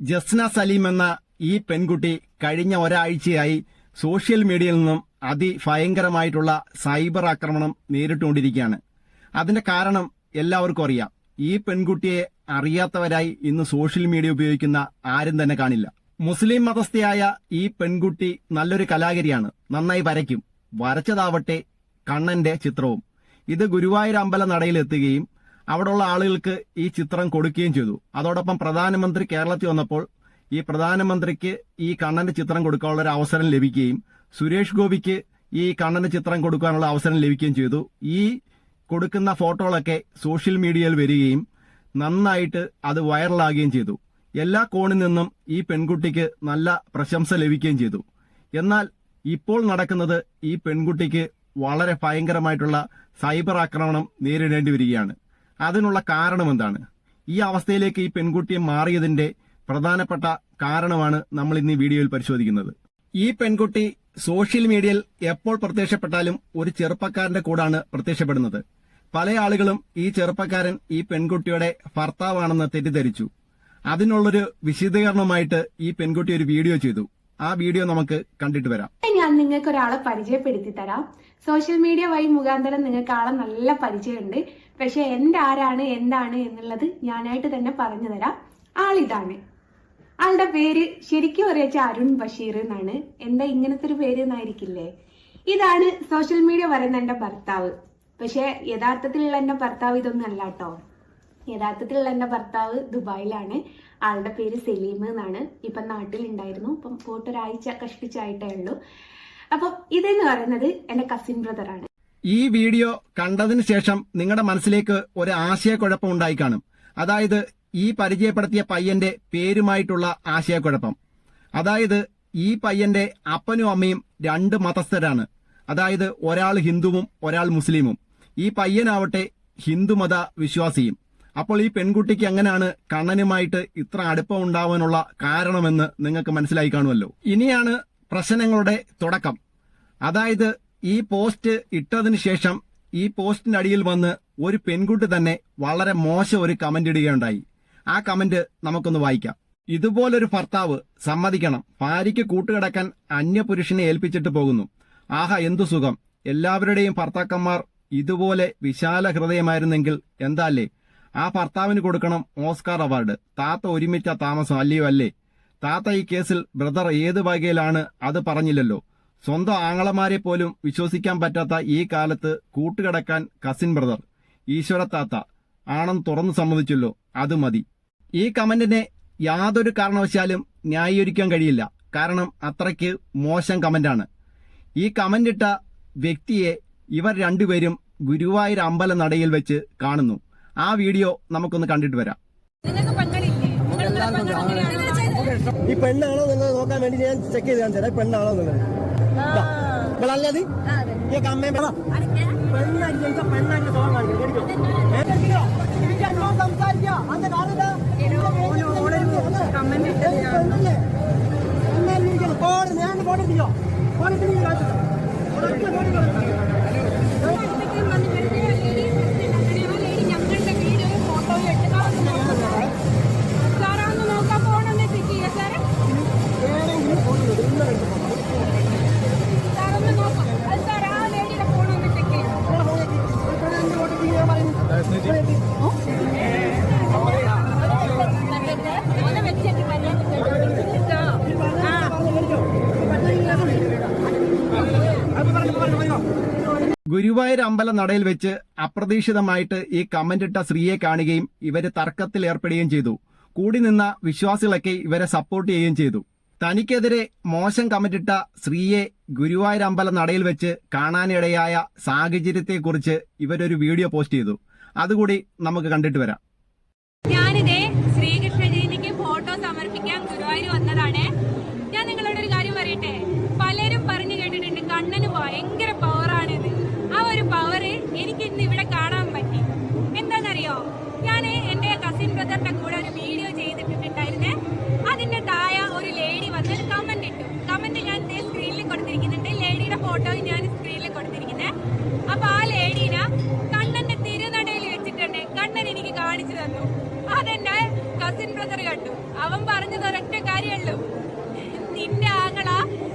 ജസ്ന സലീം എന്ന ഈ പെൺകുട്ടി കഴിഞ്ഞ ഒരാഴ്ചയായി സോഷ്യൽ മീഡിയയിൽ നിന്നും അതിഭയങ്കരമായിട്ടുള്ള സൈബർ ആക്രമണം നേരിട്ടുകൊണ്ടിരിക്കുകയാണ്. അതിന്റെ കാരണം എല്ലാവർക്കും അറിയാം. ഈ പെൺകുട്ടിയെ അറിയാത്തവരായി ഇന്ന് സോഷ്യൽ മീഡിയ ഉപയോഗിക്കുന്ന ആരും തന്നെ കാണില്ല. മുസ്ലിം മതസ്ഥയായ ഈ പെൺകുട്ടി നല്ലൊരു കലാകരിയാണ്. നന്നായി വരയ്ക്കും. വരച്ചതാവട്ടെ കണ്ണന്റെ ചിത്രവും. ഇത് ഗുരുവായൂർ അമ്പല നടയിലെത്തുകയും അവിടെയുള്ള ആളുകൾക്ക് ഈ ചിത്രം കൊടുക്കുകയും ചെയ്തു. അതോടൊപ്പം പ്രധാനമന്ത്രി കേരളത്തിൽ വന്നപ്പോൾ ഈ പ്രധാനമന്ത്രിക്ക് ഈ കണ്ണന്റെ ചിത്രം കൊടുക്കാനുള്ള ഒരു അവസരം ലഭിക്കുകയും സുരേഷ് ഗോപിക്ക് ഈ കണ്ണന് ചിത്രം കൊടുക്കാനുള്ള അവസരം ലഭിക്കുകയും ചെയ്തു. ഈ കൊടുക്കുന്ന ഫോട്ടോകളൊക്കെ സോഷ്യൽ മീഡിയയിൽ വരികയും നന്നായിട്ട് അത് വൈറലാകുകയും ചെയ്തു. എല്ലാ കോണിൽ നിന്നും ഈ പെൺകുട്ടിക്ക് നല്ല പ്രശംസ ലഭിക്കുകയും ചെയ്തു. എന്നാൽ ഇപ്പോൾ നടക്കുന്നത് ഈ പെൺകുട്ടിക്ക് വളരെ ഭയങ്കരമായിട്ടുള്ള സൈബർ ആക്രമണം നേരിടേണ്ടി വരികയാണ്. അതിനുള്ള കാരണം എന്താണ്? ഈ അവസ്ഥയിലേക്ക് ഈ പെൺകുട്ടിയെ മാറിയതിന്റെ പ്രധാനപ്പെട്ട കാരണമാണ് നമ്മൾ ഇന്ന് ഈ വീഡിയോയിൽ പരിശോധിക്കുന്നത്. ഈ പെൺകുട്ടി സോഷ്യൽ മീഡിയയിൽ എപ്പോൾ പ്രത്യക്ഷപ്പെട്ടാലും ഒരു ചെറുപ്പക്കാരന്റെ കൂടാണ് പ്രത്യക്ഷപ്പെടുന്നത്. പല ആളുകളും ഈ ചെറുപ്പക്കാരൻ ഈ പെൺകുട്ടിയുടെ ഭർത്താവാണെന്ന് തെറ്റിദ്ധരിച്ചു. അതിനുള്ളൊരു വിശദീകരണമായിട്ട് ഈ പെൺകുട്ടി ഒരു വീഡിയോ ചെയ്തു. ആ വീഡിയോ നമുക്ക് കണ്ടിട്ട് വരാം. ഞാൻ നിങ്ങൾക്ക് ഒരാളെ പരിചയപ്പെടുത്തി തരാം. സോഷ്യൽ മീഡിയ വഴി മുഖാന്തരം നിങ്ങൾക്ക് ആളെ നല്ല പരിചയമുണ്ട്. പക്ഷെ എന്റെ ആരാണ് എന്താണ് എന്നുള്ളത് ഞാനായിട്ട് തന്നെ പറഞ്ഞു തരാം. ആളിതാണ്. ആളുടെ പേര് ശരിക്കും അറിയാച്ച അരുൺ ബഷീർ എന്നാണ്. എന്താ ഇങ്ങനത്തെ ഒരു പേര് എന്നായിരിക്കില്ലേ? ഇതാണ് സോഷ്യൽ മീഡിയ പറയുന്ന എന്റെ ഭർത്താവ്. പക്ഷെ യഥാർത്ഥത്തിലുള്ള എന്റെ ഭർത്താവ് ഇതൊന്നും അല്ല കേട്ടോ. യഥാർത്ഥത്തിലുള്ള എന്റെ ഭർത്താവ് ദുബായിലാണ്. ആളുടെ പേര് സലീം എന്നാണ്. ഇപ്പം നാട്ടിലുണ്ടായിരുന്നു. ഇപ്പം പോയിട്ട് ഒരാഴ്ച കഷ്ടിച്ചായിട്ടേ ഉള്ളൂ. അപ്പം ഇതെന്ന് പറയുന്നത് എന്റെ കസിൻ ബ്രദറാണ് ഈ വീഡിയോ കണ്ടതിന് ശേഷം നിങ്ങളുടെ മനസ്സിലേക്ക് ഒരു ആശയക്കുഴപ്പം ഉണ്ടായി കാണും. അതായത് ഈ പരിചയപ്പെടുത്തിയ പയ്യന്റെ പേരുമായിട്ടുള്ള ആശയക്കുഴപ്പം. അതായത് ഈ പയ്യന്റെ അപ്പനും അമ്മയും രണ്ട് മതസ്ഥരാണ്. അതായത് ഒരാൾ ഹിന്ദുവും ഒരാൾ മുസ്ലിമും. ഈ പയ്യനാവട്ടെ ഹിന്ദുമത വിശ്വാസിയും. അപ്പോൾ ഈ പെൺകുട്ടിക്ക് എങ്ങനെയാണ് കണ്ണനുമായിട്ട് ഇത്ര അടുപ്പം ഉണ്ടാവാനുള്ള കാരണമെന്ന് നിങ്ങൾക്ക് മനസ്സിലായി കാണുമല്ലോ. ഇനിയാണ് പ്രശ്നങ്ങളുടെ തുടക്കം. അതായത് ഈ പോസ്റ്റ് ഇട്ടതിന് ശേഷം ഈ പോസ്റ്റിന്റെ അടിയിൽ വന്ന് ഒരു പെൺകുട്ടി തന്നെ വളരെ മോശം ഒരു കമന്റ് ഇടുകയുണ്ടായി. ആ കമന്റ് നമുക്കൊന്ന് വായിക്കാം. ഇതുപോലൊരു ഭർത്താവ് സമ്മതിക്കണം. ഭാര്യയ്ക്ക് കൂട്ടുകിടക്കാൻ അന്യപുരുഷനെ ഏൽപ്പിച്ചിട്ട് പോകുന്നു. ആഹ എന്തു സുഖം. എല്ലാവരുടെയും ഭർത്താക്കന്മാർ ഇതുപോലെ വിശാല ഹൃദയമായിരുന്നെങ്കിൽ എന്താല്ലേ? ആ ഭർത്താവിന് കൊടുക്കണം ഓസ്കാർ അവാർഡ്. താത്ത ഒരുമിച്ച താമസം അല്ലയോ അല്ലേ? താത്ത ഈ കേസിൽ ബ്രദർ ഏത് വകയിലാണ് അത് പറഞ്ഞില്ലല്ലോ. സ്വന്തം ആങ്ങളമാരെ പോലും വിശ്വസിക്കാൻ പറ്റാത്ത ഈ കാലത്ത് കൂട്ടുകിടക്കാൻ കസിൻ ബ്രദർ ഈശ്വര താത്ത. ആണെന്ന് തുറന്നു സമ്മതിച്ചല്ലോ അത് മതി. ഈ കമന്റിനെ യാതൊരു കാരണവശാലും ന്യായീകരിക്കാൻ കഴിയില്ല. കാരണം അത്രയ്ക്ക് മോശം കമന്റാണ്. ഈ കമന്റ് ഇട്ട വ്യക്തിയെ ഇവർ രണ്ടുപേരും ഗുരുവായൂർ അമ്പല നടയിൽ വെച്ച് കാണുന്നു. ആ വീഡിയോ നമുക്കൊന്ന് കണ്ടിട്ട് വരാം. ഈ പെണ്ണാണോ നിങ്ങൾ നോക്കാൻ വേണ്ടി ഞാൻ ചെക്ക് ചെയ്ത് കാണിച്ചു തരാം പെണ്ണാണോ. ഇവളല്ലത് ഈ അതിന്റെ കാണില്ല போடுங்க போடுங்க போடுங்க ഗുരുവായൂർ അമ്പല നടയിൽ വെച്ച് അപ്രതീക്ഷിതമായിട്ട് ഈ കമന്റ് ഇട്ട സ്ത്രീയെ കാണുകയും ഇവർ തർക്കത്തിൽ ഏർപ്പെടുകയും ചെയ്തു. കൂടി നിന്ന വിശ്വാസികളൊക്കെ ഇവരെ സപ്പോർട്ട് ചെയ്യുകയും ചെയ്തു. തനിക്കെതിരെ മോശം കമന്റിട്ട സ്ത്രീയെ ഗുരുവായൂർ അമ്പല നടയിൽ വെച്ച് കാണാനിടയായ സാഹചര്യത്തെക്കുറിച്ച് ഇവരൊരു വീഡിയോ പോസ്റ്റ് ചെയ്തു. അതുകൂടി നമുക്ക് കണ്ടിട്ട് വരാം. ഞാനിതേ കണ്ടു. അവൻ പറഞ്ഞത് ഒരൊറ്റ കാര്യമുള്ളൂ. നിന്റെ ആങ്ങള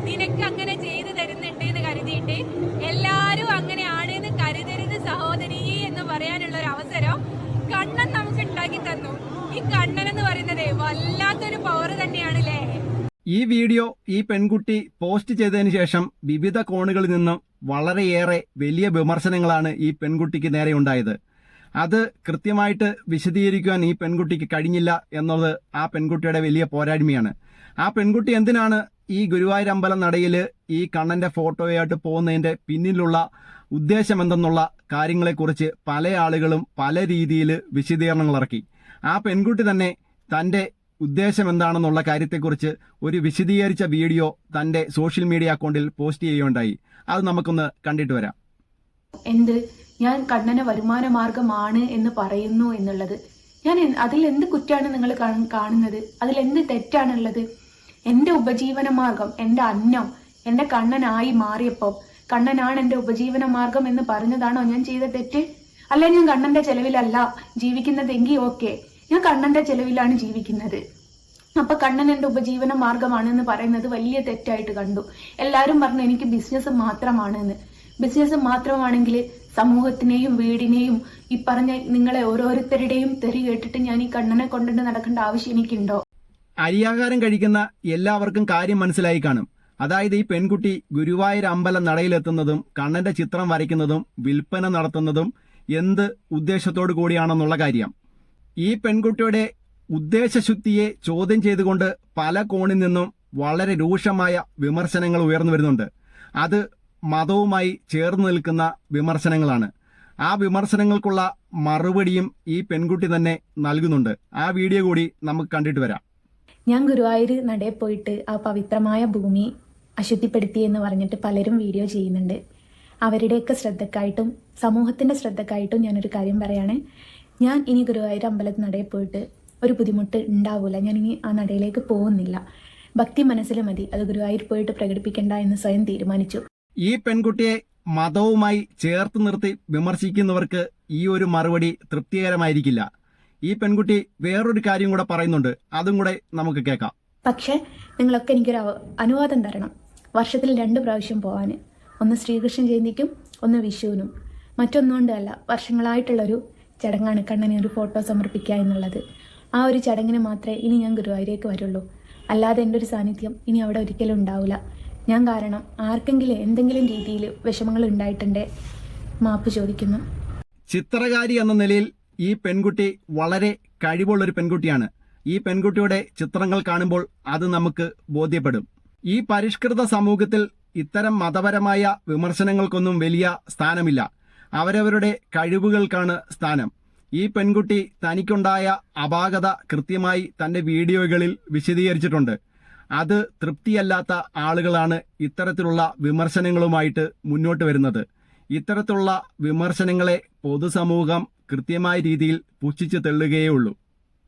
നിനക്ക് അങ്ങനെ ചെയ്തു തരുന്നുണ്ട് എന്ന് കരുതിയിട്ട് എല്ലാരും അങ്ങനെയാണ് എന്ന് കരുതരുത് സഹോദരി എന്ന് പറയാനുള്ള ഒരു അവസരം കണ്ണൻ നമുക്ക് ഉണ്ടാക്കി തന്നു. ഈ കണ്ണൻ എന്ന് പറയുന്നത് വല്ലാത്തൊരു പവർ തന്നെയാണ് അല്ലേ ഈ വീഡിയോ ഈ പെൺകുട്ടി പോസ്റ്റ് ചെയ്തതിനു ശേഷം വിവിധ കോണുകളിൽ നിന്നും വളരെയേറെ വലിയ വിമർശനങ്ങളാണ് ഈ പെൺകുട്ടിക്ക് നേരെ ഉണ്ടായത്. അത് കൃത്യമായിട്ട് വിശദീകരിക്കുവാൻ ഈ പെൺകുട്ടിക്ക് കഴിഞ്ഞില്ല എന്നുള്ളത് ആ പെൺകുട്ടിയുടെ വലിയ പോരായ്മയാണ്. ആ പെൺകുട്ടി എന്തിനാണ് ഈ ഗുരുവായൂർ അമ്പലം നടയിൽ ഈ കണ്ണന്റെ ഫോട്ടോയായിട്ട് പോകുന്നതിന്റെ പിന്നിലുള്ള ഉദ്ദേശം എന്തെന്നുള്ള കാര്യങ്ങളെക്കുറിച്ച് പല ആളുകളും പല രീതിയിൽ വിശദീകരണങ്ങൾ ഇറക്കി. ആ പെൺകുട്ടി തന്നെ തന്റെ ഉദ്ദേശം എന്താണെന്നുള്ള കാര്യത്തെക്കുറിച്ച് ഒരു വിശദീകരിച്ച വീഡിയോ തന്റെ സോഷ്യൽ മീഡിയ അക്കൗണ്ടിൽ പോസ്റ്റ് ചെയ്യുകയുണ്ടായി. അത് നമുക്കൊന്ന് കണ്ടിട്ട് വരാം. എന്ത്? ഞാൻ കണ്ണനെ വരുമാന മാർഗമാണ് എന്ന് പറയുന്നു എന്നുള്ളത്. ഞാൻ അതിൽ എന്ത് കുറ്റാണ് നിങ്ങൾ കാണുന്നത്? അതിൽ എന്ത് തെറ്റാണുള്ളത്? എന്റെ ഉപജീവന മാർഗം എന്റെ അന്നം എന്റെ കണ്ണനായി മാറിയപ്പോൾ കണ്ണനാണ് എന്റെ ഉപജീവന മാർഗം എന്ന് പറഞ്ഞതാണോ ഞാൻ ചെയ്ത തെറ്റ്? അല്ല ഞാൻ കണ്ണന്റെ ചെലവിലല്ല ജീവിക്കുന്നതെങ്കിൽ ഓക്കെ ഞാൻ കണ്ണന്റെ ചെലവിലാണ് ജീവിക്കുന്നത്. അപ്പൊ കണ്ണൻ എന്റെ ഉപജീവന മാർഗമാണെന്ന് പറയുന്നത് വലിയ തെറ്റായിട്ട് കണ്ടു. എല്ലാരും പറഞ്ഞു എനിക്ക് ബിസിനസ് മാത്രമാണെന്ന്. ബിസിനസ് മാത്രമാണെങ്കിൽ സമൂഹത്തിനെയും വീടിനെയും ഈ പറഞ്ഞ നിങ്ങളെ ഓരോരുത്തരുടെയും തെറി കേട്ടിട്ട് ഞാൻ ഈ കണ്ണനെ കൊണ്ടിട്ട് നടക്കേണ്ട ആവശ്യം എനിക്കുണ്ടോ? അരിയാഹാരം കഴിക്കുന്ന എല്ലാവർക്കും കാര്യം മനസ്സിലായി കാണും. അതായത് ഈ പെൺകുട്ടി ഗുരുവായൂർ അമ്പലം നടയിലെത്തുന്നതും കണ്ണന്റെ ചിത്രം വരയ്ക്കുന്നതും വിൽപ്പന നടത്തുന്നതും എന്ത് ഉദ്ദേശത്തോടു കൂടിയാണെന്നുള്ള കാര്യം. ഈ പെൺകുട്ടിയുടെ ഉദ്ദേശശുദ്ധിയെ ചോദ്യം ചെയ്തുകൊണ്ട് പല കോണിൽ നിന്നും വളരെ രൂക്ഷമായ വിമർശനങ്ങൾ ഉയർന്നു വരുന്നുണ്ട്. അത് മതവുമായി ചേർന്ന് നിൽക്കുന്ന വിമർശനങ്ങളാണ്. ആ വിമർശനങ്ങൾക്കുള്ള മറുപടിയും ഈ പെൺകുട്ടി തന്നെ നൽകുന്നുണ്ട്. ആ വീഡിയോ കൂടി നമുക്ക് കണ്ടിട്ട് വരാം. ഞാൻ ഗുരുവായൂർ നടയിൽ പോയിട്ട് ആ പവിത്രമായ ഭൂമി അശുദ്ധിപ്പെടുത്തി എന്ന് പറഞ്ഞിട്ട് പലരും വീഡിയോ ചെയ്യുന്നുണ്ട്. അവരുടെയൊക്കെ ശ്രദ്ധക്കായിട്ടും സമൂഹത്തിന്റെ ശ്രദ്ധക്കായിട്ടും ഞാനൊരു കാര്യം പറയാണ്. ഞാൻ ഇനി ഗുരുവായൂർ അമ്പലത്തിൽ നടയിൽ പോയിട്ട് ഒരു ബുദ്ധിമുട്ട് ഉണ്ടാവില്ല ഞാൻ ഇനി ആ നടയിലേക്ക് പോകുന്നില്ല. ഭക്തി മനസ്സിൽ മതി. അത് ഗുരുവായൂർ പോയിട്ട് പ്രകടിപ്പിക്കേണ്ട എന്ന് സ്വയം തീരുമാനിച്ചു. ഈ പെൺകുട്ടിയെ മതവുമായി ചേർത്ത് നിർത്തി വിമർശിക്കുന്നവർക്ക് ഈ ഒരു മറുപടി തൃപ്തികരമായിരിക്കില്ല. ഈ പെൺകുട്ടി വേറൊരു കാര്യം കൂടെ പറയുന്നുണ്ട്. അതും കൂടെ നമുക്ക് കേൾക്കാം. പക്ഷേ നിങ്ങളൊക്കെ എനിക്കൊരു അനുവാദം തരണം. വർഷത്തിൽ രണ്ട് പ്രാവശ്യം പോകാൻ ഒന്ന് ശ്രീകൃഷ്ണ ജയന്തിക്കും ഒന്ന് വിഷുവിനും. മറ്റൊന്നുകൊണ്ടല്ല വർഷങ്ങളായിട്ടുള്ളൊരു ചടങ്ങാണ് കണ്ണനെ ഒരു ഫോട്ടോ സമർപ്പിക്കുക എന്നുള്ളത്. ആ ഒരു ചടങ്ങിന് മാത്രമേ ഇനി ഞാൻ ഗുരുവായൂരേക്ക് വരുള്ളൂ. അല്ലാതെ എന്റെ ഒരു സാന്നിധ്യം ഇനി അവിടെ ഒരിക്കലും ഉണ്ടാവില്ല ഞാൻ കാരണം ആർക്കെങ്കിലും എന്തെങ്കിലും രീതിയിൽ വിഷമങ്ങൾ ഉണ്ടായിട്ടുണ്ടേ? മാപ്പ് ചോദിക്കുന്നു. ചിത്രകാരി എന്ന നിലയിൽ ഈ പെൺകുട്ടി വളരെ കഴിവുള്ള ഒരു പെൺകുട്ടിയാണ്. ഈ പെൺകുട്ടിയുടെ ചിത്രങ്ങൾ കാണുമ്പോൾ അത് നമുക്ക് ബോധ്യപ്പെടും. ഈ പരിഷ്കൃത സമൂഹത്തിൽ ഇത്തരം മതപരമായ വിമർശനങ്ങൾക്കൊന്നും വലിയ സ്ഥാനമില്ല. അവരവരുടെ കഴിവുകൾക്കാണ് സ്ഥാനം. ഈ പെൺകുട്ടി തനിക്കുണ്ടായ അപാകത കൃത്യമായി തന്റെ വീഡിയോകളിൽ വിശദീകരിച്ചിട്ടുണ്ട്. അത് തൃപ്തിയല്ലാത്ത ആളുകളാണ് ഇത്തരത്തിലുള്ള വിമർശനങ്ങളുമായിട്ട് മുന്നോട്ട് വരുന്നത്. ഇത്തരത്തിലുള്ള വിമർശനങ്ങളെ പൊതുസമൂഹം കൃത്യമായ രീതിയിൽ പുച്ഛിച്ചു തള്ളുകയേ ഉള്ളൂ.